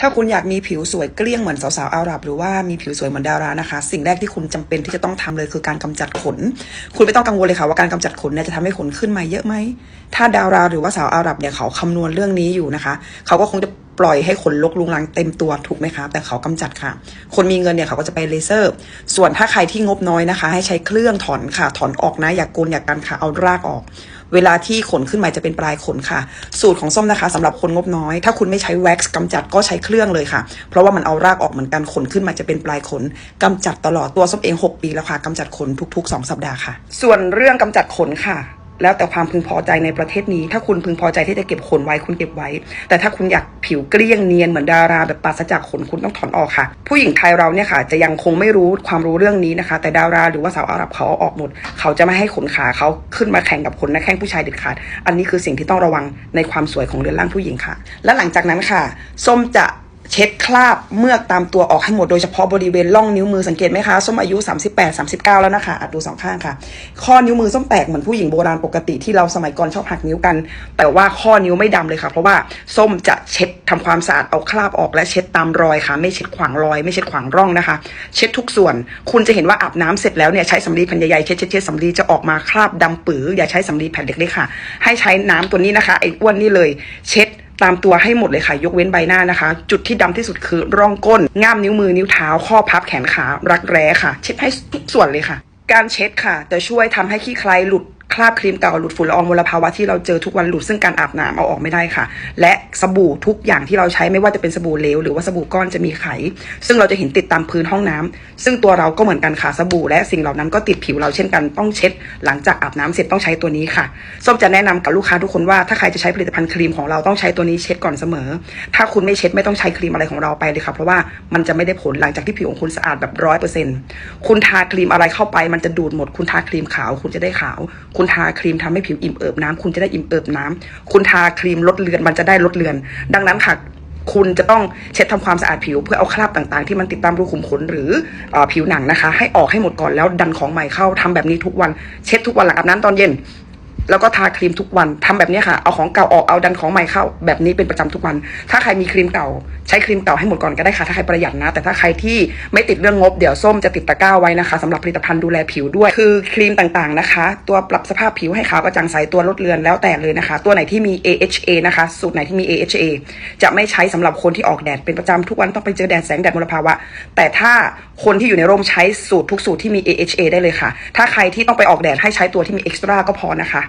ถ้าคุณอยากมีผิวสวยเกลี้ยงเหมือนสาวๆอาหรับ หรือว่ามีผิวสวยเหมือนดารานะคะ สิ่งแรกที่คุณจำเป็นที่จะต้องทำเลยคือการกำจัดขน คุณไม่ต้องกังวลเลยค่ะว่าการกำจัดขนเนี่ยจะทำให้ขนขึ้นมาเยอะไหม ถ้าดาราหรือว่าสาวอาหรับเนี่ยเขาคำนวณเรื่องนี้อยู่นะคะ เขาก็คงจะปล่อยให้ขนลกลุงลังเต็มตัวถูกไหมคะ แต่เขากำจัดค่ะ คนมีเงินเนี่ยเขาก็จะไปเลเซอร์ ส่วนถ้าใครที่งบน้อยนะคะ ให้ใช้เครื่องถอนค่ะ ถอนออกนะ อย่ากโกนอย่ากกันค่ะ เอารากออก เวลาที่ขนขึ้นมาจะเป็นปลายขนค่ะ สูตรของส้มนะคะสำหรับคนงบน้อย ถ้าคุณไม่ใช้แว็กซ์กำจัดก็ใช้เครื่องเลยค่ะ เพราะว่ามันเอารากออกเหมือนกันขนขึ้นมาจะเป็นปลายขนกำจัดตลอดตัวส้มเอง 6 ปีแล้วค่ะกำจัดขนทุก ๆ 2 สัปดาห์ค่ะ ส่วนเรื่องกำจัดขนค่ะ แล้วแต่ความพึงพอใจในประเทศนี้ ถ้าคุณพึงพอใจที่จะเก็บขนไว้คุณเก็บไว้ แต่ถ้าคุณอยากผิวเกลี้ยงเนียนเหมือนดาราแบบปราศจากขนคุณต้องถอนออกค่ะ ผู้หญิงไทยเราเนี่ยค่ะ จะยังคงไม่รู้ความรู้เรื่องนี้นะคะ แต่ดาราหรือว่าสาวอาหรับเขาออกหมด เขาจะไม่ให้ขนขาเขาขึ้นมาแข่งกับขนน้าแข้งผู้ชายเด็ดขาด อันนี้คือสิ่งที่ต้องระวังในความสวยของเรือนร่างผู้หญิงค่ะ และหลังจากนั้นค่ะ ส้มจะ เช็ดคราบเมือกตามตัวออกให้หมดโดยเฉพาะบริเวณร่องนิ้วมือสังเกตไหมคะส้มอายุ 38 39 แล้วนะคะอัดดูสองข้างค่ะ ข้อนิ้วมือส้มแตกเหมือนผู้หญิงโบราณปกติที่เราสมัยก่อนชอบหักนิ้วกัน แต่ว่าข้อนิ้วไม่ดำเลยค่ะ เพราะว่าส้มจะเช็ดทำความสะอาดเอาคราบออกและเช็ดตามรอยค่ะ ไม่เช็ดขวางรอย ไม่เช็ดขวางร่องนะคะ เช็ดทุกส่วน คุณจะเห็นว่าอาบน้ำเสร็จแล้วเนี่ยใช้สำลีแผ่นใหญ่ๆเช็ดเช็ดเช็ดสำลีจะออกมาคราบดำปื๋ออย่าใช้สำลีแผ่นเล็กๆค่ะ ให้ใช้น้ำตัวนี้นะคะไอ้อ้วนนี่เลย เช็ด ตามตัวให้หมดเลยค่ะ ยกเว้นใบหน้านะคะ จุดที่ดำที่สุดคือร่องก้น ง่ามนิ้วมือนิ้วเท้า ข้อพับแขนขา รักแร้ค่ะ เช็ดให้ทุกส่วนเลยค่ะ การเช็ดค่ะ จะช่วยทำให้ขี้ใครหลุด คราบครีมเก่าหลุดฝุ่นละอองมลภาวะที่เราเจอทุกวันหลุดซึ่งการอาบน้ำเอาออกไม่ได้ค่ะ และสบู่ทุกอย่างที่เราใช้ไม่ว่าจะเป็นสบู่เหลวหรือว่าสบู่ก้อนจะมีไข ซึ่งเราจะเห็นติดตามพื้นห้องน้ำซึ่งตัวเราก็เหมือนกันค่ะสบู่และสิ่งเหล่านั้นก็ติดผิวเราเช่นกันต้องเช็ด หลังจากอาบน้ำเสร็จต้องใช้ตัวนี้ค่ะส้มจะแนะนำกับลูกค้าทุกคนว่าถ้าใครจะใช้ผลิตภัณฑ์ครีมของเราต้องใช้ตัวนี้เช็ดก่อนเสมอ ถ้าคุณไม่เช็ดไม่ต้องใช้ครีมอะไรของเราไปเลยค่ะเพราะว่ามันจะไม่ได้ผลหลังจากที่ผิวของคุณสะอาดแบบร้อยเปอร์เซ็นต์คุณทาครีมอะไรเข้าไป มันจะดูดหมดคุณทาครีมขาว คุณจะได้ขาวคุณทาครีมทำให้ผิวอิ่มเอิบน้ำคุณจะได้อิ่มเอิบน้ำคุณทาครีมลดเลือนมันจะได้ลดเลือน ดังนั้นค่ะคุณจะต้องเช็ดทำความสะอาดผิวเพื่อเอาคราบต่างๆ ที่มันติดตามรูขุมขนหรือออผิวหนังนะคะ ให้ออกให้หมดก่อนแล้วดันของใหม่เข้าทำแบบนี้ทุกวันเช็ดทุกวันหลังอาบน้ำตอนเย็น แล้วก็ทาครีมทุกวันทำแบบนี้ค่ะ เอาของเก่าออกเอาดันของใหม่เข้า แบบนี้เป็นประจำทุกวัน ถ้าใครมีครีมเก่า ใช้ครีมเก่าให้หมดก่อนก็ได้ค่ะ ถ้าใครประหยัดนะ แต่ถ้าใครที่ไม่ติดเรื่องงบเดี๋ยวส้มจะติดตะกร้าไว้นะคะสำหรับผลิตภัณฑ์ดูแลผิวด้วย คือครีมต่างๆนะคะ ตัวปรับสภาพผิวให้ขาวกระจ่างใสตัวลดเลือนแล้วแต่เลยนะคะ ตัวไหนที่มี AHA นะคะ สูตรไหนที่มี AHA จะไม่ใช้สำหรับคนที่ออกแดดเป็นประจำทุกวันต้องไปเจอแดดแสงแดดมลภาวะ แต่ถ้าคนที่อยู่ในร่มใช้สูตรทุกสูตรที่มี AHA ได้เลยค่ะ ถ้าใครที่ต้องไปออกแดดให้ใช้ตัวที่มี extra ก็พอนะคะ